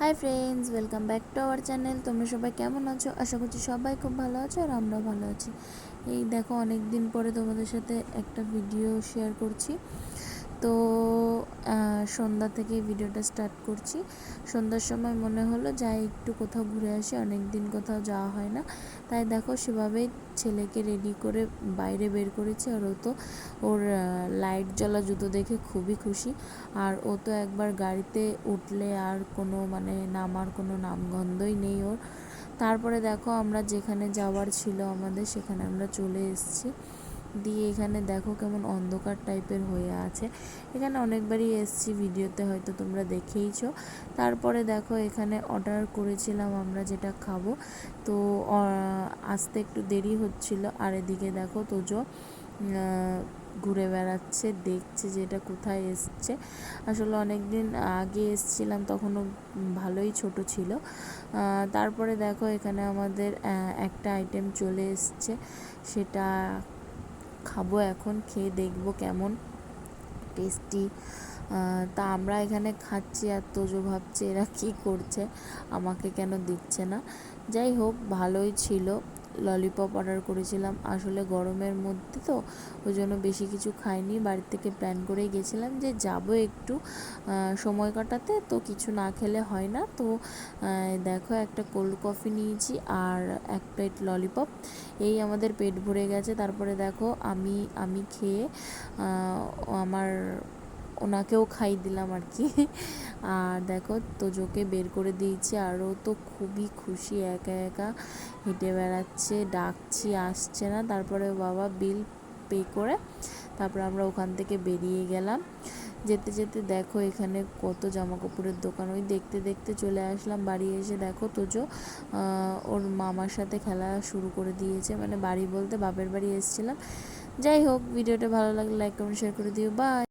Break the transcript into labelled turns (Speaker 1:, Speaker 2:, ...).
Speaker 1: Hi friends welcome back to our channel তোমরা সবাই কেমন আছো? আশা করছি সবাই খুব ভালো আছো আর আমরাও ভালো আছি। এই দেখো অনেক দিন পরে তোমাদের সাথে একটা ভিডিও শেয়ার করছি। তো সন্ধ্যা থেকে ভিডিওটা স্টার্ট করছি। সন্ধ্যার সময় মনে হলো যাই একটু কোথাও ঘুরে আসি অনেক দিন কোথাও যাওয়া হয় না। তাই দেখো সেভাবেই ছেলেকে রেডি করে বাইরে বের করেছি আর ও তো ওর লাইট জ্বলা জুতো দেখে খুবই খুশি। আর ও তো একবার গাড়িতে উঠলে আর কোনো মানে নামার কোনো নামগন্ধই নেই ওর। তারপরে দেখো আমরা যেখানে যাওয়ার ছিল আমাদের সেখানে আমরা চলে এসেছি। দিয়ে এখানে দেখো কেমন অন্ধকার টাইপের হয়ে আছে। এখানে অনেকবারই এসছি ভিডিওতে, হয়তো তোমরা দেখেইছো। তারপরে দেখো এখানে অর্ডার করেছিলাম আমরা যেটা খাব। তো আসতে একটু দেরি হচ্ছিল। আর এদিকে দেখো তোজো ঘুরে বেড়াচ্ছে, দেখছে যে এটা কোথায় এসছে। আসলে অনেক দিন আগে এসছিলাম, তখনও ভালোই ছোট ছিল। তারপরে দেখো এখানে আমাদের একটা আইটেম চলে এসছে। সেটা খাব এখন খেয়ে দেখব কেমন টেস্টি তা আমরা এখানে খাচ্ছি আর তোজো ভাবছে এরা কী করছে, আমাকে কেন দিচ্ছে না। যাই হোক, ভালোই ছিল। ললিপপ অর্ডার করেছিলাম। আসলে গরমের মধ্যে তো ওই জন্য বেশি কিছু খাইনি। বাড়ি থেকে প্ল্যান করেই গেছিলাম যে যাব একটু সময় কাটাতে। তো কিছু না খেলে হয় না। তো দেখো একটা কোল্ড কফি নিয়েছি আর এক প্লেট ললিপপ এই আমাদের পেট ভরে গেছে। তারপরে দেখো আমি আমি খেয়ে আমার ওনাকেও খাই দিলাম আর কি। আর দেখো তোজোকে বের করে দিয়েছি আরও তো খুবই খুশি, একা একা হেঁটে বেড়াচ্ছে, ডাকছি, আসছে না। তারপরে বাবা বিল পে করে তারপরে আমরা ওখান থেকে বেরিয়ে গেলাম। যেতে যেতে দেখো এখানে কত জামা কাপড়ের দোকান, ওই দেখতে দেখতে চলে আসলাম বাড়ি এসে। দেখো তোজো ওর মামার সাথে খেলা শুরু করে দিয়েছে মানে বাড়ি বলতে বাপের বাড়ি এসেছিলাম। যাই হোক, ভিডিওটা ভালো লাগলে লাইক কমেন্ট শেয়ার করে দিও। বাই